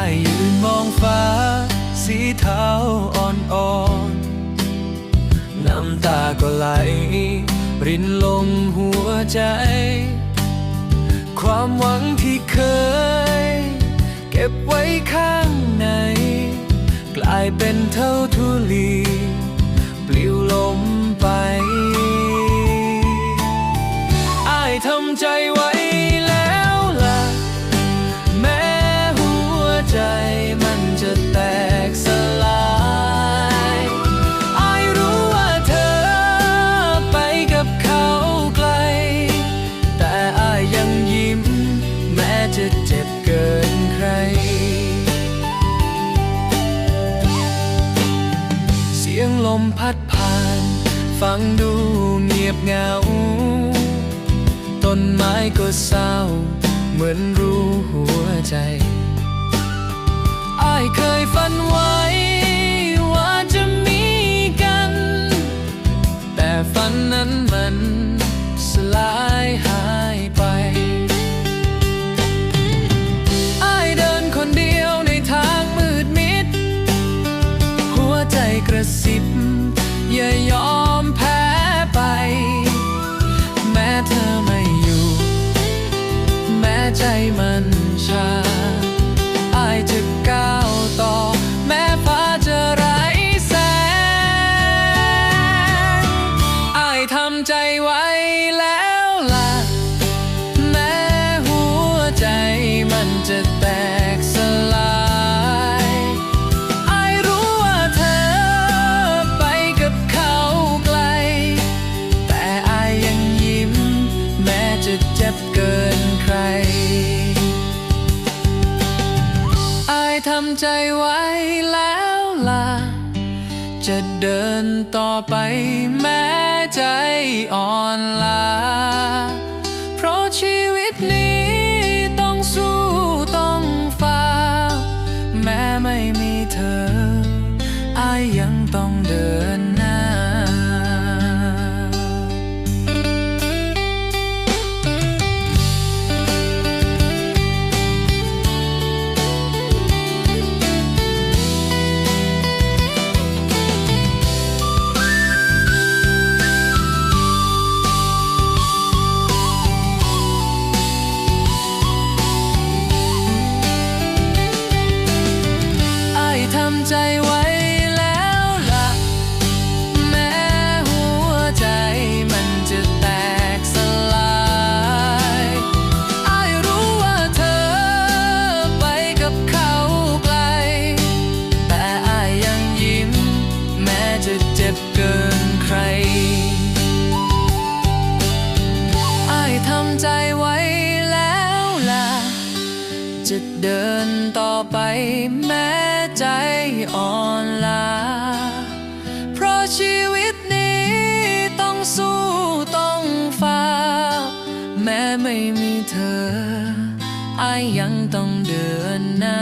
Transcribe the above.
ายยืนมองฟ้า สีเทาอ่อนๆ น้ำตาก็ไหล รินลงหัวใจ ความหวังที่เคย เก็บไว้ข้างใน กลายเป็นเท่าทุลี ฟังดูเงียบเหงา ต้นไม้ก็เศร้า เหมือนรู้หัวใจอ้ายเคยฝันไว้ ว่าจะมีกัน แต่ฝันนั้นมัน ใจไว้แล้วล่ะ แม้หัวใจมันจะแตกสลายไอรู้ว่าเธอไปกับเขาไกล แต่ไอยังยิ้ม แม้จะเจ็บเกินใครไอทำใจไว้แล้วล่ะ จะเดินต่อไปแม้ ใจอ่อนล้า เจ็บเกินใครอายทำใจไว้แล้วล่ะ จะเดินต่อไปแม้ใจอ่อนล้าเพราะชีวิตนี้ต้องสู้ต้องฝ่า แม้ไม่มีเธออายยังต้องเดินหน้า